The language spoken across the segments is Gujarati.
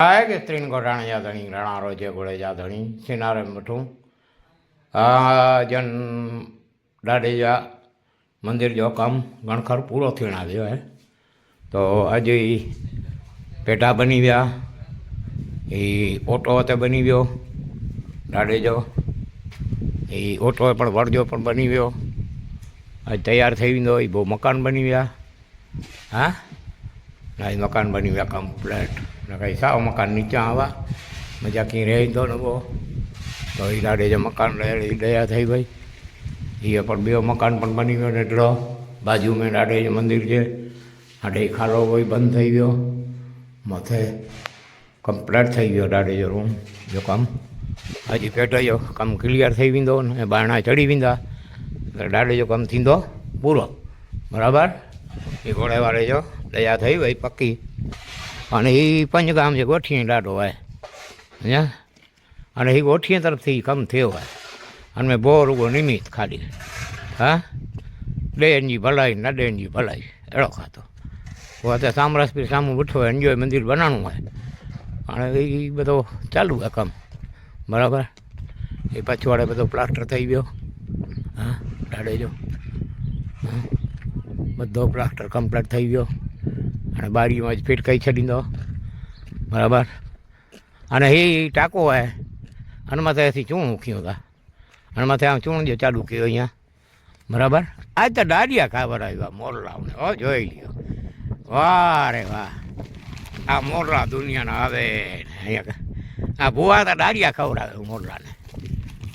આય કે ત્રીન ગોઠાણ જાધણી રણારો છે ગોળે જાધણી સિનારે મઠું. જન દાડેજા મંદિર જો કામ, ગણખર પૂરો થઈને આવ્યો હે તો આજે પેટા બની ગયા એ ઓટો તે બની ગયો દાડેજો એ ઓટો પણ વળજો પણ બની ગયો આજ તૈયાર થઈ ગયો એ બહુ મકાન બની ગયા હા? ના એ મકાન બની ગયા કમ્પ્લેટ ને કંઈ સાવ મકાન નીચે આવા? મજા કંઈ રહે તો નવો. તો દાડે જે મકાન રહે દયા થઈ ભાઈ એ પણ બે મકાન પણ બની ગયો ને એટલો. બાજુમાં દાડે જે મંદિર છે આડે ખાલો હોય, બંધ થઈ ગયો. માથે કમ્પ્લેટ થઈ ગયો દાડે જો રૂમ જો કામ. હજી પેટો જો કામ ક્લિયર થઈ વેંદો ને બારણા ચડી વેંદા એટલે દાડે જો કામ થીંદો પૂરો. બરાબર? એ ઘોડે વાળે જો દયા થઈ ભાઈ પક્કી. અને એ પંચગામ જે ગોઠીએ લાડો હોય. સમજ્યા અને એ ગોઠીએ તરફથી કમ થયો હોય. અને મેં બહુ રૂગો નિમિત્ત ખાલી હા? ડેનજી ભલાઈ ના ડેનજી ભલાઈ. એડો ખાતો પોતે સામરસપીર સામું બેઠો હોય એન્જોય મંદિર બનાવવું હોય. અને એ બધો ચાલુ હોય કામ. બરાબર? એ પછવાડે બધો પ્લાસ્ટર થઈ ગયો. હા? દાડે જો હા? બધો પ્લાસ્ટર કમ્પ્લીટ થઈ ગયો. અને બારીમાં જ ફિટ કહી છડી દો. બરાબર? અને એ ટાંકો હોય અને માથેથી ચૂણ મૂક્યું હતા અને માથે આમ ચૂણ જે ચાલુ કર્યો અહીંયા. બરાબર? આજ તો ડાડિયા ખાબર આવ્યા મોરલાઓને. હો, જોઈ લ્યો. વાહ રે વાહ. આ મોરલા દુનિયાના આવે અહીંયા આ ભૂવા તો દાડિયા ખવડાવે મોરલાને.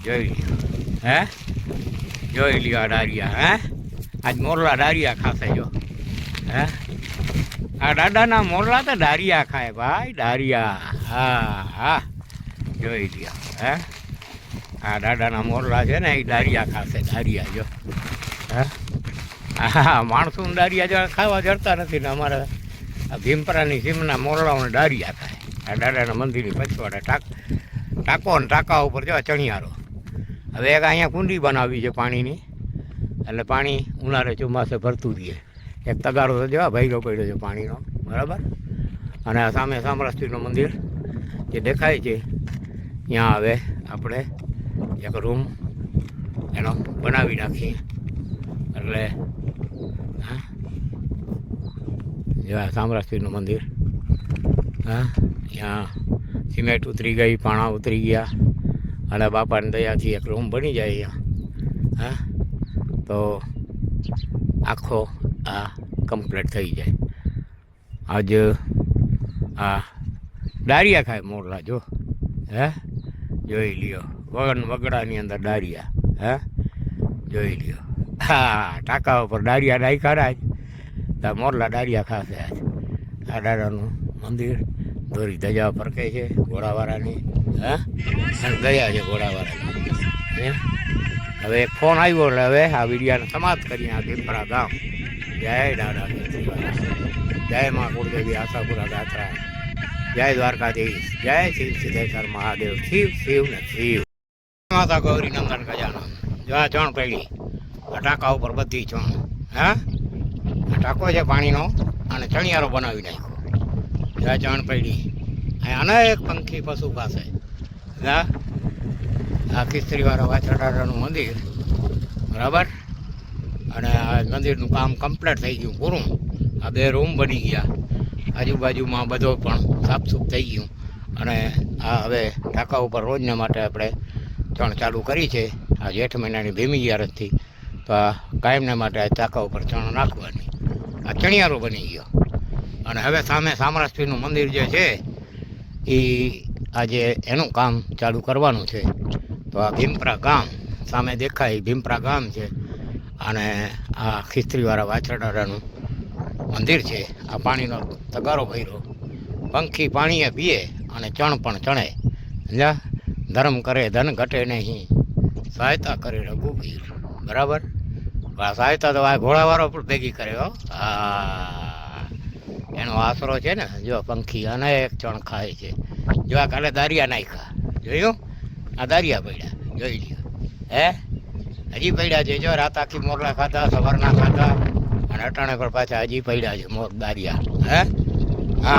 જોઈ લ્યો. હે? જોઈ લ્યો આ દાડિયા, હે? આજ મોરલા દારિયા ખાશે જો. હે? આ દાદાના મોરલા તો ડારિયા ખાય ભાઈ ડારિયા હા હા. જોઈ લ્યો, હે? આ દાદાના મોરલા છે ને, એ ડારિયા ખાશે ડારિયા જો. હે? માણસો દારિયા જ ખાવા જડતા નથી ને અમારે ભીમપરાની સીમના મોરલાઓને ડારિયા ખાય. આ દાદાના મંદિરની પછવાડે ટાક, ટાંકો ને ટાંકા ઉપર જો ચણિયારો. હવે એક અહીંયા કુંડી બનાવી છે પાણીની. એટલે પાણી ઉનાળે ચોમાસે ભરતું રહીએ એક તગારો તો જેવા ભૈરો પડ્યો છે પાણીનો, બરાબર? અને આ સામે સામરાષ્ટ્રીનું મંદિર જે દેખાય છે, ત્યાં હવે આપણે એક રૂમ એનો બનાવી નાખીએ. એટલે, હા? જેવા સામરાષ્ટ્રીનું મંદિર, હા? ત્યાં સિમેન્ટ ઉતરી ગઈ, પાણા ઉતરી ગયા, અને બાપાની દયાથી એક રૂમ બની જાય અહીંયા, હા? તો આખો આ કમ્પ્લીટ થઈ જાય. આજ આ ડારિયા ખાય મોરલા જો, હે? જોઈ લ્યો, વગન વગડાની અંદર ડારિયા હે? જોઈ લ્યો. હા, ટાંકા ઉપર ડારિયા નાખ્યા રાજ. તો મોરલા ડારિયા ખાશે આજ. આ દાદાનું મંદિર દોરી ધજા ફરકે છે, ઘોડાવાળાની, હા? દયા છે ઘોડાવાળાની. હે? હવે એક ફોન આવ્યો એટલે હવે આ વિડીયાને સમાપ્ત કરીએ આ ભીમપરા ગામ. જય દાદા જય મા કુળદેવી આશાપુરા દાત્રા જય દ્વારકાધીશ. જય શિવ સિદ્ધેશ્વર મહાદેવ. શિવ શિવ ને શિવ. માતા ગૌરી નંદન ગજાનન જો આ ચણ પડી આ ટાંકા ઉપર બધી ચણ હા? આ ટાંકો છે પાણીનો અને ચણિયારો બનાવી નાખ્યો. જો આ ચણ પડી અહીં અનેક પંખી પશુ પાસે. હા આ કિસ્ત્રીવાળા વાછરડાનું મંદિર. બરાબર? અને આ મંદિરનું કામ કમ્પ્લીટ થઈ ગયું, પૂરું. આ બે રૂમ બની ગયા. આજુબાજુમાં બધો પણ સાફસૂફ થઈ ગયું. અને આ હવે ટાંકા ઉપર રોજના માટે આપણે ચણ ચાલુ કરી છે. આ જેઠ મહિનાની ભીમી ગિયારતથી તો આ કાયમને માટે આ ટાંકા ઉપર ચણ નાખવાની. આ ચણિયારો બની ગયો. અને હવે સામે સામરાષ્ટ્રીનું મંદિર જે છે એ આજે એનું કામ ચાલુ કરવાનું છે. તો આ ભીમપરા ગામ સામે દેખાય ભીમપરા ગામ છે. અને આ ખિસ્ત્રીવાળા વાછરડાનું મંદિર છે. આ પાણીનો તગારો ભર્યો. પંખી પાણીએ પીએ અને ચણ પણ ચણે. સમજા ધર્મ કરે, ધન ઘટે નહીં. સહાયતા કરે રઘુવીર બરાબર? આ સહાયતા તો આ ઘોડાવાળો પણ ભેગી કરે હો. હા એનો આશરો છે ને, જો પંખી અનેક ચણ ખાય છે. જો આ કાલે દારિયા નાખ્યા. જોયું? આ દારિયા પડ્યા, જોઈ લ્યો. હે? હજી પડ્યા છે, જો રાત આખી મોરલા ખાતા સવારના ખાતા અને અટાણે પર પાછા હજી પડ્યા છે મોર દારિયા. હે? હા,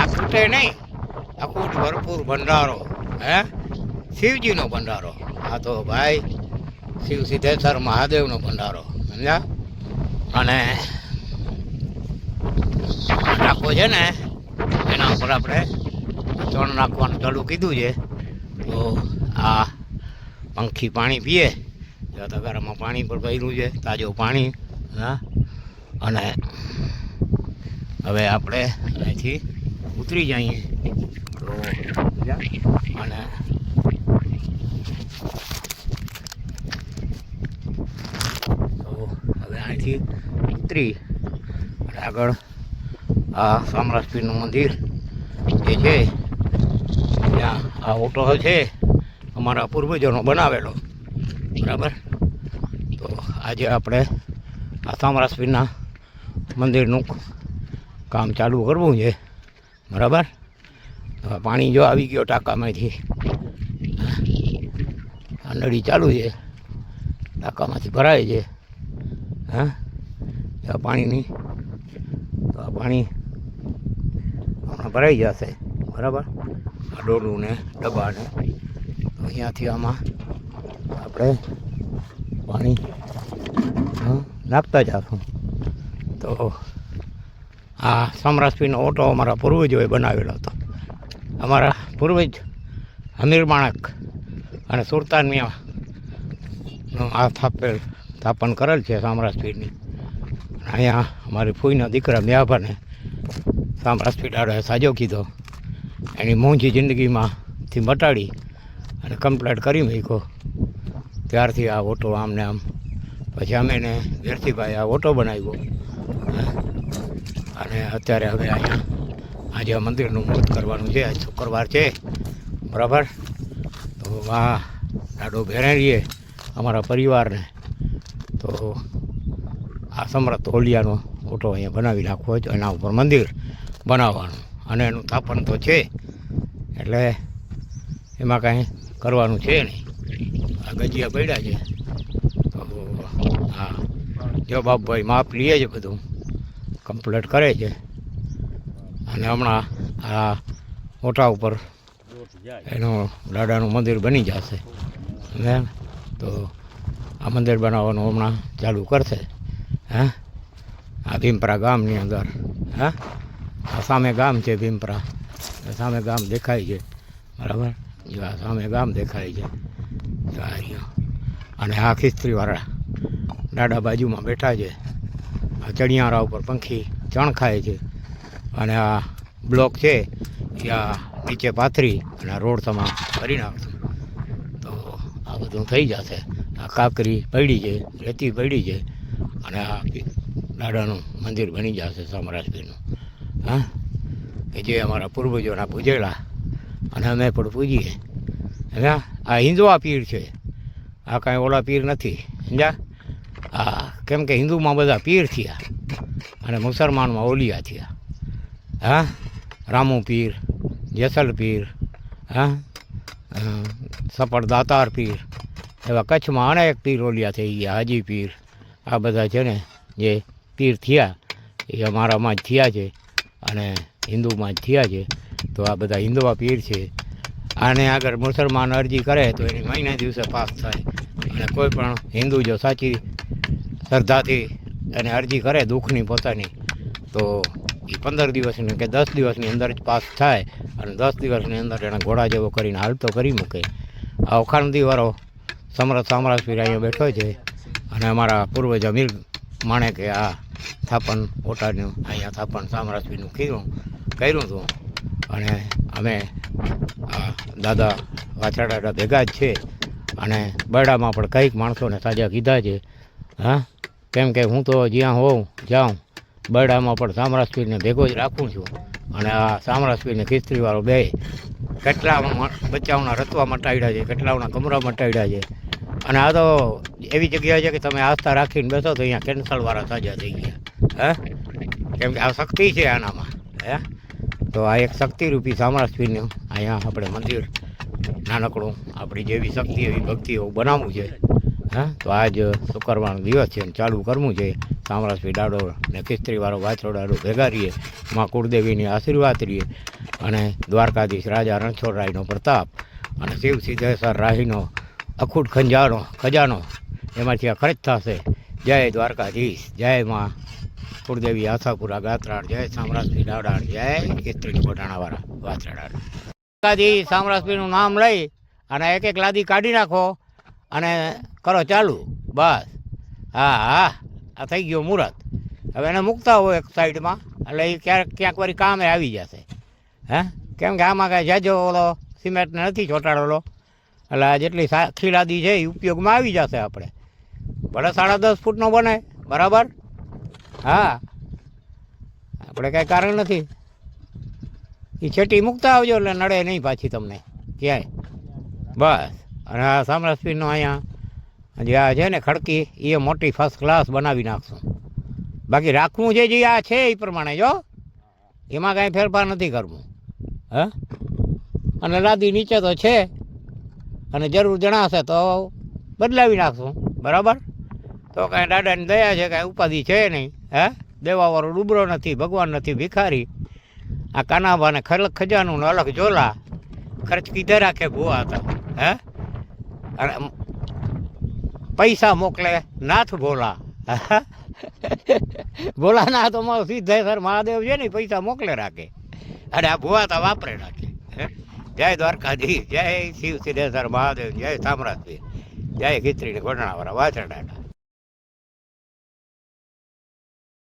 આ ખૂટે નહીં. ભરપૂર ભંડારો. હે? શિવજીનો ભંડારો. આ તો ભાઈ, શિવ સિદ્ધેશ્વર મહાદેવનો ભંડારો. સમજ્યા? અને નાખો છે ને, એના ઉપર આપણે ચણ નાખવાનું ચાલુ કીધું છે, તો આ પંખી પાણી પીએ, જો ઘરમાં પાણી પણ ભર્યું છે, તાજું પાણી, હા. અને હવે આપણે અહીંથી ઉતરી જઈએ. તો અને તો હવે અહીંથી ઉતરી અને આગળ આ સામરાજપીરનું મંદિર જે છે, ત્યાં આ ઓટો છે. અમારા પૂર્વજોનો બનાવેલો. બરાબર? તો આજે આપણે આ સામરાજપીરના મંદિરનું કામ ચાલુ કરવું છે. બરાબર? પાણી જો આવી ગયો ટાંકામાંથી. આ નળી ચાલુ છે. ટાંકામાંથી ભરાય છે. હા? આ પાણીની, તો આ પાણી હમણાં ભરાઈ જશે. બરાબર? આ ડોલું ને ડબ્બા ને તો અહીંયાથી આમાં. આપણે પાણી હા, નાખતા જશું તો આ સમરાજપીનો ઓટો અમારા પૂર્વજોએ બનાવેલો હતો. અમારા પૂર્વજ હમીર માણક અને સુલતાન મિયાનો આ સ્થાપેલ સ્થાપન કરેલ છે સામરાજપીરની અહીંયા અમારી ફૂઈના દીકરા મ્યાભાને સામરાજપીર આડે સાજો કીધો. એની મોંઘી જિંદગીમાંથી મટાડી અને કમ્પ્લેટ કરી મૂક્યો. ત્યારથી આ ઓટો આમને આમ. પછી અમે એને વેરસીભાઈ આ ઓટો બનાવ્યો. અને અત્યારે હવે અહીંયા, આજે આ મંદિરનું મુહૂર્ત કરવાનું છે આજ શુક્રવાર છે. બરાબર? તો આ ડાડો ભેરાણીએ અમારા પરિવારને, તો આ સમરથ હોલિયાનો ઓટો અહીંયા બનાવી નાખવો છે એના ઉપર મંદિર બનાવવાનું. અને એનું તાપન તો છે. એટલે એમાં કાંઈ કરવાનું છે નહીં. આ ગજિયા પડ્યા છે. હા. જો બાપભાઈ, માપ લે છે બધું. કમ્પ્લીટ કરે છે. અને હમણાં આ ઓટા ઉપર એનું દાદાનું મંદિર બની જશે. ને તો આ મંદિર બનાવવાનું હમણાં ચાલુ કરશે. હે? આ ભીમપરા ગામની અંદર. હે? આ સામે ગામ છે ભીમપરા. સામે ગામ દેખાય છે. બરાબર? જો સામે ગામ દેખાય છે અને આ ખિસ્ત્રીવાળા દાડા બાજુમાં બેઠા છે આ ચણિયારા ઉપર પંખી ચણ ખાય છે અને આ બ્લોક છે એ આ નીચે પાથરી અને આ રોડ તમામ કરી નાખશું તો આ બધું થઈ જશે આ કાકરી પડી છે રેતી પડી છે અને આ દાદાનું મંદિર બની જશે સામ્રાજ્યનું હા કે જે અમારા પૂર્વજોના પૂજેલા અને અમે પણ પૂજીએ. સમજ્યા? આ હિન્દુઆ પીર છે. આ કાંઈ ઓલા પીર નથી. સમજ્યા? હા કેમ કે હિન્દુમાં બધા પીર થયા. અને મુસલમાનમાં ઓલિયા થયા. હા? રામુ પીર, જેસલ પીર, હા? સફળ દાતાર પીર. એવા કચ્છમાં અનેક પીર ઓલિયા થઈ ગયા. હાજી પીર. આ બધા છે ને જે પીર થયા, એ અમારામાં જ થયા છે અને હિન્દુમાં જ થયા છે. તો આ બધા હિન્દુવા પીર છે. આને આગળ મુસલમાન અરજી કરે તો એની મહિના દિવસે પાસ થાય. અને કોઈ પણ હિન્દુ જો સાચી શ્રદ્ધાથી એને અરજી કરે દુઃખની પોતાની, તો એ પંદર દિવસની કે દસ દિવસની અંદર જ પાસ થાય અને દસ દિવસની અંદર એણે ઘોડા જેવો કરીને હાલતો કરી મૂકે. આ ઓખાણદીવાળો સમરથ સામ્રાજપીર અહીંયા બેઠો છે અને અમારા પૂર્વજ અમીર માણે કે આ થાપણ ઓટાનું અહીંયા થાપણ સામ્રાજપીરનું કર્યું કર્યું હતું. અને અમે દાદા વાછાડા ભેગા જ છે અને બરડામાં પણ કંઈક માણસોને સાજા કીધા છે. હા? કેમ કે હું તો જ્યાં હોઉં, જાઉં, બરડામાં પણ સામરાજપીરને ભેગો જ રાખું છું. અને આ સામરાજપીરને ખિસ્ત્રીવાળો બે કેટલા બચ્ચાઓના રતવા મટાડ્યા છે, કેટલાઓના કમરા મટાડ્યા છે. અને આ તો એવી જગ્યા છે કે તમે આસ્થા રાખીને બેસો તો અહીંયા કેન્સરવાળા સાજા થઈ ગયા. હે? કેમ કે આ શક્તિ છે આનામાં. હે? તો આ એક શક્તિરૂપી સામરાસ્વીનું અહીંયા આપણે મંદિર, નાનકડું, આપણી જેવી શક્તિ, એવી ભક્તિ એવું બનાવવું છે. હા, તો આજ શુક્રવારનો દિવસ છે ચાલુ કરવું છે. સામરાજપીર ડાડો ને ખિસ્ત્રીવાળો વાછરો દાડો ભેગા રહીએ, માં કુળદેવીની આશીર્વાદ રહીએ અને દ્વારકાધીશ રાજા રણછોડરાયનો પ્રતાપ અને શિવ સિદ્ધેશ્વર રાહીનો અખૂટ ખંજાનો ખજાનો, એમાંથી આ ખર્ચ થશે. જય દ્વારકાધીશ, જય માં કુળદેવી આશાપુરા ગાત્રાળ જય સામ્રાજપી ડાવડાળ જય કેતરી ગોટાણાવાળા વાત્રાડાળ દ્વારકાધીશ સામરાજપીનું નામ લઈ અને એક એક લાદી કાઢી નાખો અને કરો ચાલુ. બસ. હા હા. આ થઈ ગયો મુહૂર્ત. હવે એને મૂકતા હોય એક સાઈડમાં. એટલે એ ક્યાંક ક્યાંક વળી કામે આવી જશે. હે? કેમ કે આમાં કાંઈ જાજો ઓલો સિમેન્ટને નથી ચોંટાડેલો એટલે જેટલી સાખી લાદી છે એ ઉપયોગમાં આવી જશે આપણે. ભલે સાડા દસ ફૂટનો બને. બરાબર? હા. આપણે કાંઈ કારણ નથી. એ છેટી મૂકતા આવજો એટલે નડે નહીં પાછી તમને. ક્યાંય. બસ. અને આ સામરાજપીરનો અહીંયા જે આ છે ને ખડકી એ મોટી ફર્સ્ટ ક્લાસ બનાવી નાખશું. બાકી રાખવું છે જે આ છે એ પ્રમાણે જો એમાં કાંઈ ફેરફાર નથી કરવું. હે? અને લાદી નીચે તો છે. અને જરૂર જણાશે તો બદલાવી નાખશું. બરાબર? તો કાંઈ દાદાની દયા છે, કાંઈ ઉપાધિ છે નહીં. હે? દેવાવાળો ડૂબરો નથી, ભગવાન નથી, ભિખારી. આ કાનાભાને ખલ ખજાનું ને અલગ જોલા ખર્ચ કીધે રાખે ભૂવા હતા હે? અને પૈસા મોકલે નાથ ભોલા. ભોલાનાથ અમારો સિદ્ધેશ્વર મહાદેવ છે ને પૈસા મોકલે રાખે. અને આ ભુવા તો વાપરે રાખે, હે? જય દ્વારકાધીશ, જય શિવ સિદ્ધેશ્વર મહાદેવ, જય સામ્રાજ્ય જય ખીચડી ગોઠણાવાળા વાછરડાના.